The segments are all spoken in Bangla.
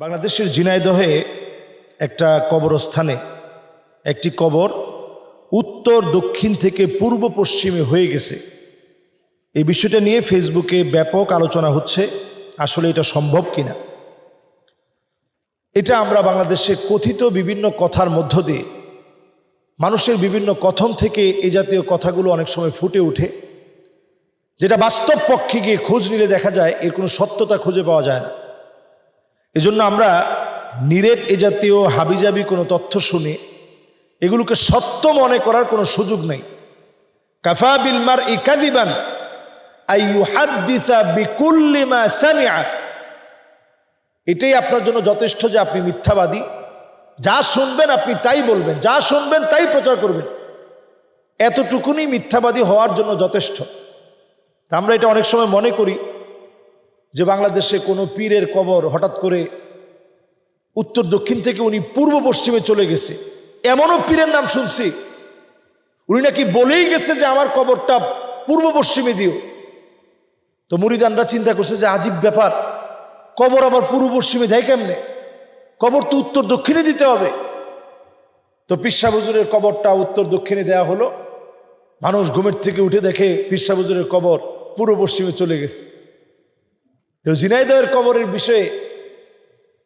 বাংলাদেশের ঝিনাইদহে একটা কবরস্থানে একটি কবর উত্তর, দক্ষিণ থেকে পূর্ব পশ্চিমে হয়ে গেছে। এই বিষয়টা নিয়ে ফেসবুকে ব্যাপক আলোচনা হচ্ছে, আসলে এটা সম্ভব কিনা? এটা আমরা বাংলাদেশে কথিত বিভিন্ন কথার মধ্য দিয়ে, মানুষের বিভিন্ন কথন থেকে এ জাতীয় কথাগুলো অনেক সময় ফুটে ওঠে, যেটা বাস্তব পক্ষে গিয়ে খোঁজ নিলে দেখা যায় এর কোনো সত্যতা খুঁজে পাওয়া যায় না। এজন্য আমরা নিরেট এ জাতীয় হাবিজাবি কোনো তথ্য শুনে, এগুলোকে সত্য মনে করার কোনো সুযোগ নেই। কাফা বিলমার সামিআ। এটাই আপনার জন্য যথেষ্ট যে আপনি মিথ্যাবাদী। যা শুনবেন আপনি তাই বলবেন, যা শুনবেন তাই প্রচার করবেন। এতটুকুনি মিথ্যাবাদী হওয়ার জন্য যথেষ্ট। আমরা এটা অনেক সময় মনে করি যে বাংলাদেশে কোনো পীরের কবর হঠাৎ করে উত্তর দক্ষিণ থেকে উনি পূর্ব পশ্চিমে চলে গেছে। এমনও পীরের নাম শুনছি। উনি নাকি বলেই গেছে যে আমার কবরটা পূর্ব পশ্চিমে দিও। তো মুরিদানরা চিন্তা করছে যে আজীব ব্যাপার। কবর আবার পূর্ব পশ্চিমে দেয় কেমনে? কবর তো উত্তর দক্ষিণে দিতে হবে। তো পিসা কবরটা উত্তর দক্ষিণে দেয়া হলো। মানুষ ঘুমের থেকে উঠে দেখে পিসা কবর পূর্ব পশ্চিমে চলে গেছে। তো ঝিনাইদহের কবরের বিষয়ে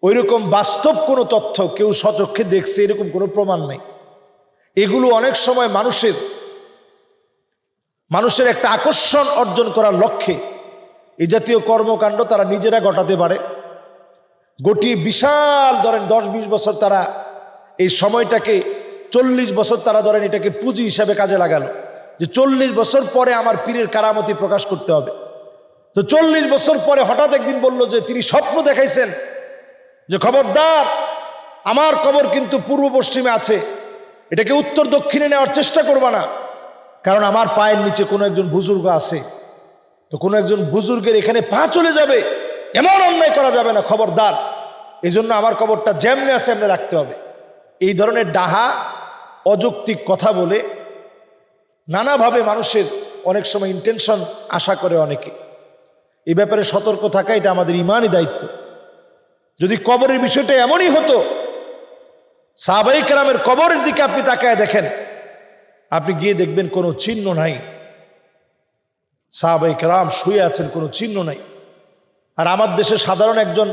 ওই রকম বাস্তব কোনো তথ্য কেউ সচক্ষে দেখছে, এরকম কোনো প্রমাণ নেই। এগুলো অনেক সময় মানুষের মানুষের একটা আকর্ষণ অর্জন করার লক্ষ্যে এই জাতীয় কর্মকাণ্ড তারা নিজেরা ঘটাতে পারে। গোটিয়ে বিশাল ধরেন দশ বিশ বছর তারা এই সময়টাকে, চল্লিশ বছর তারা ধরেন এটাকে পুঁজি হিসাবে কাজে লাগালো। যে চল্লিশ বছর পরে আমার পীরের কারামতি প্রকাশ করতে হবে। তো চল্লিশ বছর পরে হঠাৎ একদিন বলল যে, তিনি স্বপ্ন দেখাইছেন যে, খবরদার, আমার কবর কিন্তু পূর্ব পশ্চিমে আছে। এটাকে উত্তর দক্ষিণে নেওয়ার চেষ্টা করবা না, কারণ আমার পায়ের নিচে কোনো একজন বুজুর্গ আছে। তো কোনো একজন বুজুর্গের এখানে পা চলে যাবে, এমন অন্যায় করা যাবে না, খবরদার। এই জন্য আমার কবরটা যেমনে আছে এমনি রাখতে হবে। এই ধরনের ডাহা, অযৌক্তিক কথা বলে নানাভাবে মানুষের অনেক সময় ইন্টেনশন আশা করে অনেকে। এই ব্যাপারে সতর্ক থাকা এটা আমাদের ইমানই দায়িত্ব। যদি কবরের বিষয়টা এমনই হতো সাহাবাই কেরামের কবরের দিকে আপনি তাকায় দেখেন, আপনি গিয়ে দেখবেন কোনো চিহ্ন নাই। সাহাবাই কেরাম শুয়ে আছেন, কোনো চিহ্ন নাই। আর আমার দেশে সাধারণ একজন,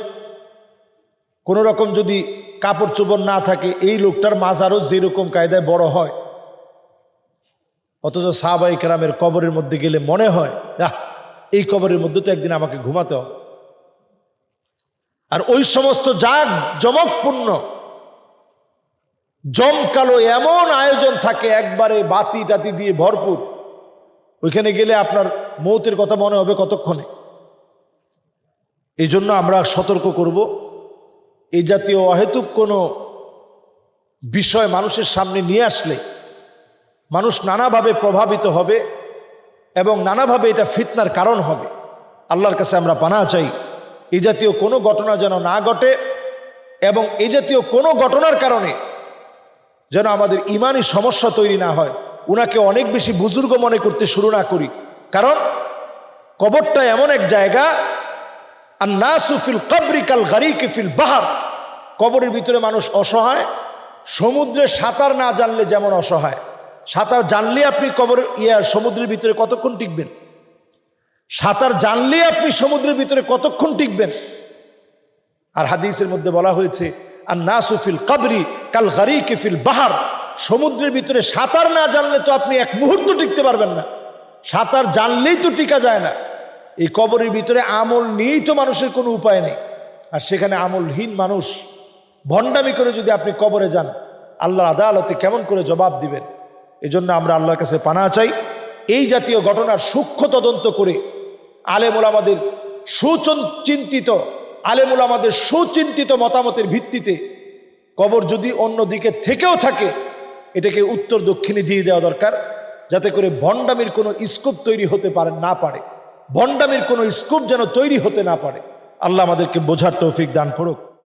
কোনো রকম যদি কাপড় চোপড় না থাকে, এই লোকটার মাজারও যেরকম কায়দায় বড় হয়। অথচ সাহাবাই কেরামের কবরের মধ্যে গেলে মনে হয়, আহ এই কবরের মধ্যে তো একদিন আমাকে ঘুমাতে হবে। আর ওই সমস্ত জাগ জমকপূর্ণ, জমকালো এমন আয়োজন থাকে, একবারে বাতি টাতি দিয়ে ভরপুর। ওইখানে গেলে আপনার মৌতের কথা মনে হবে কতক্ষণে? এই জন্য আমরা সতর্ক করব। এই জাতীয় অহেতুক কোনো বিষয় মানুষের সামনে নিয়ে আসলে মানুষ নানাভাবে প্রভাবিত হবে। এবং নানাভাবে এটা ফিতনার কারণ হবে। আল্লাহর কাছে আমরা পানা চাই এই জাতীয় কোনো ঘটনা যেন না ঘটে এবং এই জাতীয় কোনো ঘটনার কারণে যেন আমাদের ইমানই সমস্যা তৈরি না হয়। উনাকে অনেক বেশি বুজুর্গ মনে করতে শুরু না করি। কারণ কবরটা এমন এক জায়গা আর না সুফিল কবরিকাল গারিকে ফিল বাহার। কবরের ভিতরে মানুষ অসহায় সমুদ্রে সাঁতার না জানলে যেমন অসহায়। সাঁতার জানলে আপনি কবর ইয়ার সমুদ্রের ভিতরে কতক্ষণ টিকবেন? সাঁতার জানলে আপনি সমুদ্রের ভিতরে কতক্ষণ টিকবেন? আর হাদিসের মধ্যে বলা হয়েছে আর না সুফিল কাবরি কাল গারিকে ফিল বাহার। সমুদ্রের ভিতরে সাঁতার না জানলে তো আপনি এক মুহূর্ত টিকতে পারবেন না। সাঁতার জানলেই তো টিকা যায় না। এই কবরের ভিতরে আমল নিয়েই তো মানুষের কোনো উপায় নেই। আর সেখানে আমলহীন মানুষ, ভণ্ডামি করে যদি আপনি কবরে যান, আল্লাহর আদালতে কেমন করে জবাব দিবেন? এজন্য আমরা আল্লাহর কাছে পানা চাই। এই জাতীয় ঘটনার সূক্ষ্ম তদন্ত করে আলেমুল আমাদের সুচিন্তিত, আলেমুল আমাদের সুচিন্তিত মতামতের ভিত্তিতে কবর যদি অন্য দিকে থেকেও থাকে, এটাকে উত্তর দক্ষিণে দিয়ে দেওয়া দরকার, যাতে করে ভণ্ডামির কোনো স্কোপ তৈরি হতে পারে, না পারে। ভণ্ডামির কোনো স্কোপ যেন তৈরি হতে না পারে। আল্লাহ আমাদেরকে বোঝার তৌফিক দান করুক।